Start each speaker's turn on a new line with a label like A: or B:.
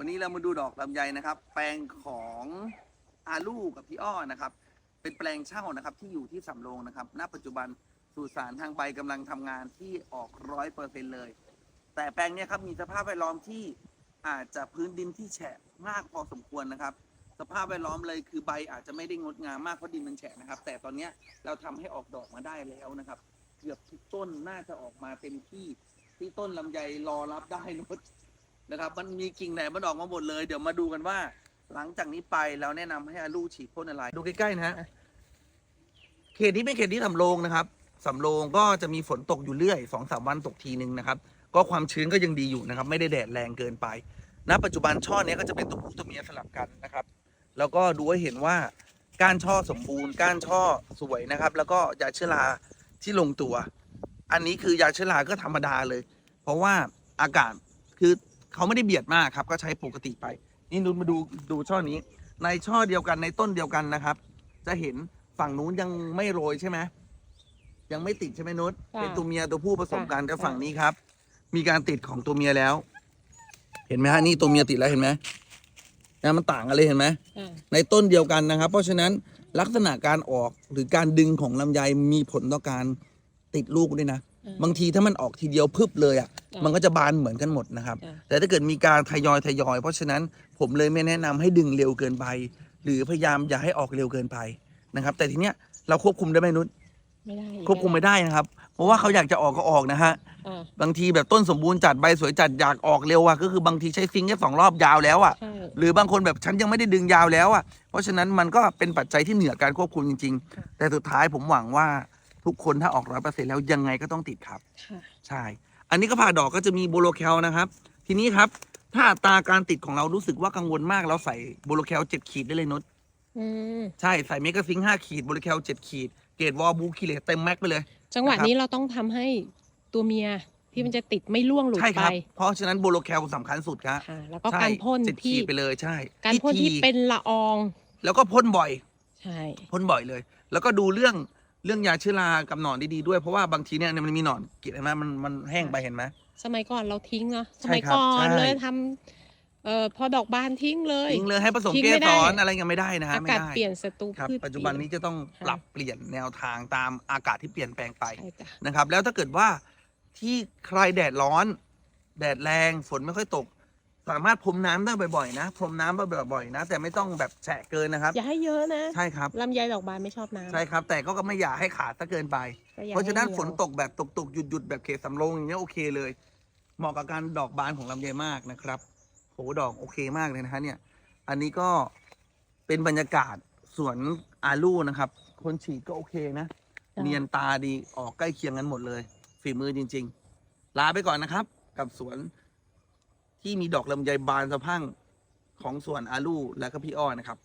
A: วันนี้เรามาดูดอกลำไยนะครับ แปลงของอาลูกับพี่อ้อนะครับ เป็นแปลงเช่านะครับที่อยู่ที่สำโรงนะครับ ณ ปัจจุบันสุสานทางใบกำลังทำงานที่ออกร้อยเปอร์เซ็นเลย แต่แปลงเนี้ยครับมีสภาพแวดล้อมที่อาจจะพื้นดินที่แฉะมากพอสมควรนะครับ สภาพแวดล้อมเลยคือใบอาจจะไม่ได้งดงามมากเพราะดินมันแฉะนะครับ แต่ตอนเนี้ยเราทำให้ออกดอกมาได้แล้วนะครับ เกือบทุกต้นน่าจะออกมาเต็มที่ที่ต้นลำไยรอรับได้นุช นะครับ มันมีกิ่งไหนมันออกมาหมดเลย เดี๋ยวมาดูกันว่า หลังจากนี้ไปเราแนะนำให้อาลูฉีดพ่นอะไร ดูใกล้ๆนะฮะ เขตนี้เป็นเขตที่สำโรงนะครับสำโรงก็จะมีฝนตกอยู่เรื่อยสองสามวันตกทีนึงนะครับ ก็ความชื้นก็ยังดีอยู่นะครับ ไม่ได้แดดแรงเกินไปณปัจจุบันช่อเนี้ยก็จะเป็นตัวผู้ตัวเมียสลับกันนะครับ แล้วก็ดูให้เห็นว่าก้านช่อสมบูรณ์ ก้านช่อสวยนะครับ แล้วก็ยาเชื้อราที่ลงตัว อันนี้คือยาเชื้อราก็ธรรมดาเลย เพราะว่าอากาศคือ เขาไม่ได้เบียดมากครับ ก็ใช้ปกติไป นี่นุชมาดูดูช่อนี้ ในช่อเดียวกันในต้นเดียวกันนะครับ จะเห็นฝั่งนู้นยังไม่โรยใช่ไหมยังไม่ติดใช่ไหมนุช
B: ค่ะ
A: เป็นตัวเมียตัวผู้ผสมกัน
B: ค่ะ
A: แต่ฝั่งนี้ครับ มีการติดของตัวเมียแล้ว เห็นไหมฮะนี่ตัวเมียติดแล้วเห็นไหมนะมันต่างกันเลยเห็นไหม
B: อ่า
A: ในต้นเดียวกันนะครับ เพราะฉะนั้นลักษณะการออกหรือการดึงของลำไยมีผลต่อการติดลูกด้วยนะ
B: อ่า
A: บางทีถ้ามันออกทีเดียวพึบเลยอะ
B: จ้ะ
A: มันก็จะบานเหมือนกันหมดนะครับ
B: จ้ะ
A: แต่ถ้าเกิดมีการทยอยทยอย เพราะฉะนั้นผมเลยไม่แนะนำให้ดึงเร็วเกินไป หรือพยายามอย่าให้ออกเร็วเกินไปนะครับ แต่ทีเนี้ยเราควบคุมได้ไหมนุช
B: ไม่ได้
A: ควบคุมไม่ได้นะครับ เพราะว่าเขาอยากจะออกก็ออกนะฮะ
B: อ่า
A: บางทีแบบต้นสมบูรณ์จัดใบสวยจัดอยากออกเร็วอะก็คือบางทีใช้ฟิงแค่สองรอบยาวแล้วอะ
B: ใช่
A: หรือบางคนแบบฉันยังไม่ได้ดึงยาวแล้วอะเพราะฉะนั้นมันก็เป็นปัจจัยที่เหนือการควบคุมจริง
B: ค่ะ
A: ๆแต่สุดท้ายผมหวังว่าทุกคนถ้าออกร้อยเปอร์เซ็นแล้วยังไงก็ต้องติดครับ
B: ค่ะ
A: ใช่ อันนี้ก็ผ่าดอกก็จะมีโบโลแคลนะครับ ทีนี้ครับ ถ้าอัตราการติดของเรารู้สึกว่ากังวลมากเราใส่โบโลแคลเจ็ดขีดได้เลยนด
B: อืม
A: ใช่ใส่เมกะซิงห้าขีดโบโลแคลเจ็ดขีดเกรดวอลบูคิเลตเต็มแม็กไปเลย
B: จังหวะ
A: นะครับ
B: นี้เราต้องทำให้ตัวเมียที่มันจะติดไม่ล่วงหลุด
A: ใช่ค
B: ไป
A: รับ เพราะฉะนั้นโบโลแคลสำคัญสุดครับ
B: ค่ะ แล้วก็
A: ใช่
B: การพ่น
A: เจ็ดขี
B: ที่
A: ดไปเลยใช่
B: การพ่นที่
A: ที
B: เป็นละออง
A: แล้วก็พ่นบ่อย
B: ใช่
A: พ่นบ่อยเลย แล้วก็ดูเรื่อง เรื่องยาเชื้อรากับหนอนดีๆด้วยเพราะว่าบางทีเนี่ยมันมีหนอนกินเห็นไหมมันมันแห้งไปเห็นไหม
B: สมัยก่อนเราทิ้งเนาะ
A: ใช่
B: สมัย
A: ครับ
B: ก่อน
A: ใช่
B: เลยทำเอ่อพอดอกบานทิ้งเลย
A: ทิ้งเลยให้ผสม
B: ทิ้ง
A: เก
B: ไม่
A: ส
B: ได้
A: รอะไรยังไม่ได้นะฮะ
B: อา
A: ไม่
B: กาศ
A: ได้
B: เปลี่ยนศัตรู
A: ครับ
B: พืช
A: ปัจจุบัน
B: เปลี่
A: นี้
B: ย
A: จะต้อง
B: ค่ะ
A: ปรับเปลี่ยนแนวทางตามอากาศที่เปลี่ยนแปลงไป
B: ใช่จ้ะ
A: นะครับแล้วถ้าเกิดว่าที่ใครแดดร้อน แดดแรงฝนไม่ค่อยตก สามารถพรมน้ำได้บ่อยๆนะ พรมน้ำบ่อยๆนะ แต่ไม่ต้องแบบแฉะเกินนะครับ
B: อย่าให้เยอะนะ
A: ใช่ครับ
B: ลำไยดอกบานไม่ชอบน้ำ
A: ใช่ครับ แต่ก็ไม่อยากให้ขาดซะเกินไป
B: ก็อย่
A: เพราะฉะนั้น
B: ให้
A: ฝนตกแบบตกตกหยุดหยุดๆแบบเขตสำโรงอย่างเงี้ยโอเคเลย เหมาะกับการดอกบานของลำไยมากนะครับโหดอกโอเคมากเลยนะฮะเนี่ย อันนี้ก็เป็นบรรยากาศสวนอาลูนะครับ คนฉีดก็โอเคนะ
B: จ้ะ
A: เนียนตาดีออกใกล้เคียงกันหมดเลย ฝีมือจริง ๆ ลาไปก่อนนะครับ กับสวน ที่มีดอกลำไยบานสะพั่งของสวนอาลูและก็พี่อ้อนะครับ